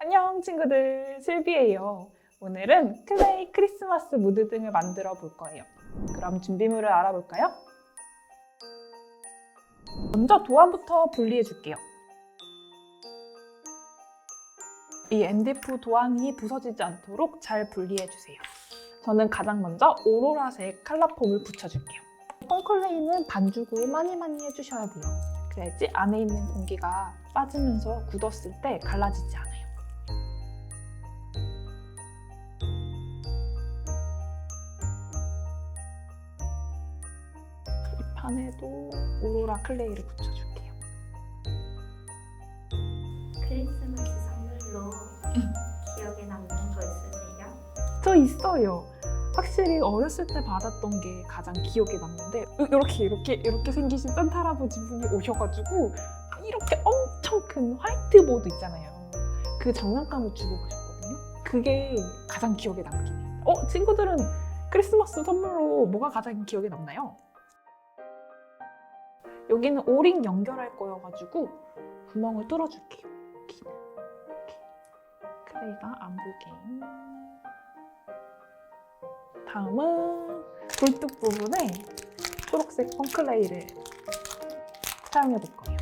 안녕 친구들 실비예요. 오늘은 클레이 크리스마스 무드 등을 만들어 볼 거예요. 그럼 준비물을 알아볼까요? 먼저 도안부터 분리해 줄게요. 이 MDF 도안이 부서지지 않도록 잘 분리해 주세요. 저는 가장 먼저 오로라색 칼라폼을 붙여줄게요. 펑클레이는 반죽을 많이 많이 해주셔야 돼요. 그래야지 안에 있는 공기가 빠지면서 굳었을 때 갈라지지 않아요. 이 판에도 오로라 클레이를 붙여줄게요. 크리스마스 선물로 기억에 남는 거 있으세요? 저 있어요. 확실히 어렸을 때 받았던 게 가장 기억에 남는데 이렇게 이렇게 이렇게 생기신 산타 할아버지 분이 오셔가지고 이렇게 엄청 큰 화이트보드 있잖아요. 그 장난감을 주고 가셨거든요. 그게 가장 기억에 남긴 해요. 어 친구들은 크리스마스 선물로 뭐가 가장 기억에 남나요? 여기는 오링 연결할 거여가지고 구멍을 뚫어줄게요. 여기는 이렇게 클레이가 안 보게. 다음은 굴뚝 부분에 초록색 펑클레이를 사용해 볼 거예요.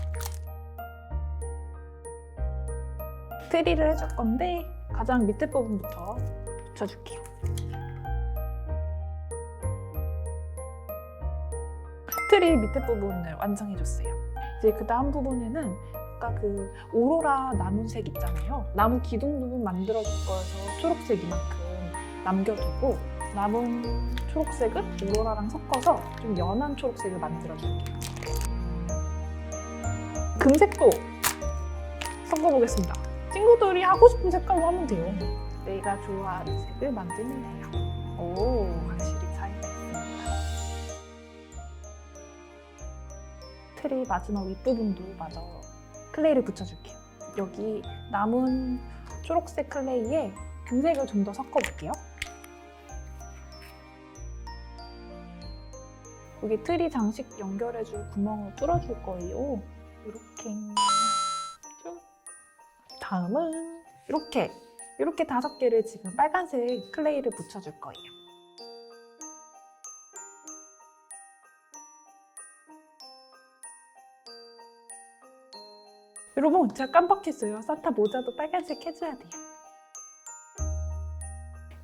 트리를 해줄 건데 가장 밑에 부분부터 붙여줄게요. 트리 밑에 부분을 완성해줬어요. 이제 그 다음 부분에는 아까 그 오로라 나무색 있잖아요. 나무 기둥 부분 만들어줄 거여서 초록색 이만큼 남겨두고 남은 초록색은 오로라랑 섞어서 좀 연한 초록색을 만들어줄게요. 금색도 섞어보겠습니다. 친구들이 하고 싶은 색깔로 하면 돼요. 내가 좋아하는 색을 만들면 돼요. 오, 확실히 트리 마지막 윗부분도 마저 클레이를 붙여줄게요. 여기 남은 초록색 클레이에 금색을 좀 더 섞어볼게요. 여기 트리 장식 연결해줄 구멍을 뚫어줄 거예요. 이렇게 쭉. 다음은 이렇게 이렇게 다섯 개를 지금 빨간색 클레이를 붙여줄 거예요. 여러분 제가 깜빡했어요. 산타 모자도 빨간색 해줘야 돼요.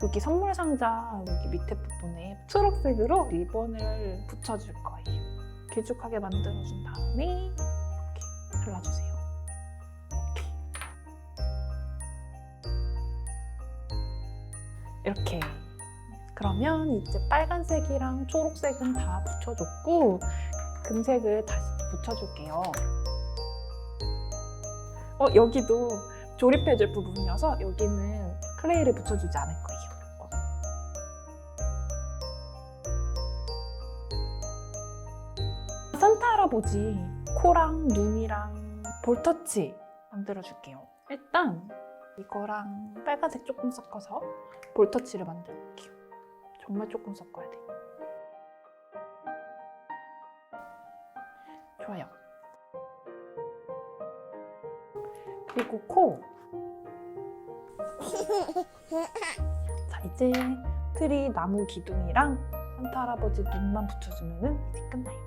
여기 선물 상자 여기 밑에 부분에 초록색으로 리본을 붙여줄 거예요. 길쭉하게 만들어준 다음에 이렇게 잘라주세요. 이렇게. 그러면 이제 빨간색이랑 초록색은 다 붙여줬고 금색을 다시 붙여줄게요. 어 여기도 조립해줄 부분이어서 여기는 클레이를 붙여주지 않을 거예요. 산타 할아버지 코랑 눈이랑 볼터치 만들어줄게요. 일단 이거랑 빨간색 조금 섞어서 볼터치를 만들어볼게요. 정말 조금 섞어야 돼. 좋아요. 그리고 코. 자, 이제 트리 나무 기둥이랑 산타 할아버지 눈만 붙여주면 이제 끝나요.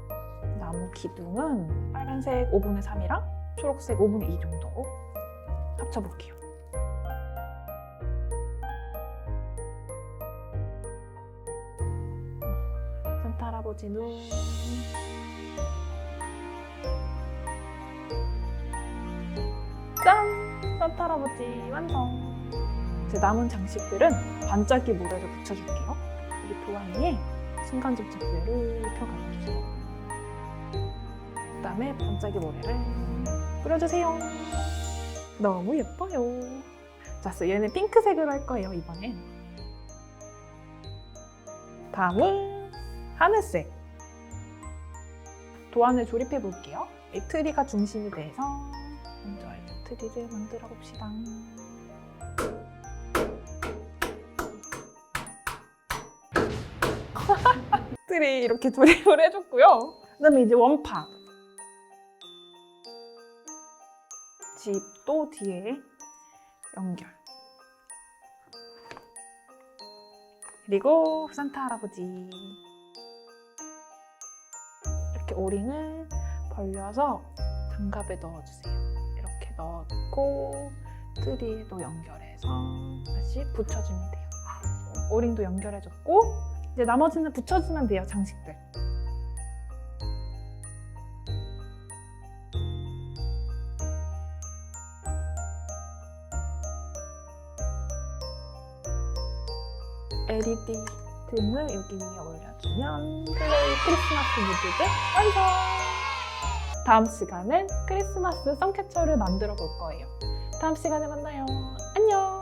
나무 기둥은 빨간색 5분의 3이랑 초록색 5분의 2 정도 합쳐볼게요. 산타 할아버지 눈. 산타 할아버지 완성! 이제 남은 장식들은 반짝이 모래를 붙여줄게요. 여기 도안 위에 순간적 작별을 펴가주세요. 그 다음에 반짝이 모래를 뿌려주세요. 너무 예뻐요. 자, 얘는 핑크색으로 할 거예요, 이번엔. 다음은 하늘색. 도안을 조립해 볼게요. 이 트리가 중심이 돼서 먼저 이제 트리를 만들어 봅시다. 트리 이렇게 조립을 해줬고요. 그다음에 이제 원판. 집도 뒤에 연결. 그리고 산타 할아버지. 이렇게 오링을 벌려서 장갑에 넣어주세요. 넣고 트리에도 연결해서 다시 붙여주면 돼요. 오링도 연결해줬고 이제 나머지는 붙여주면 돼요 장식들. LED 등을 여기 위에 올려주면 플레이 크리스마스 무드들 완성! 다음 시간은 크리스마스 선캐쳐를 만들어 볼 거예요. 다음 시간에 만나요. 안녕!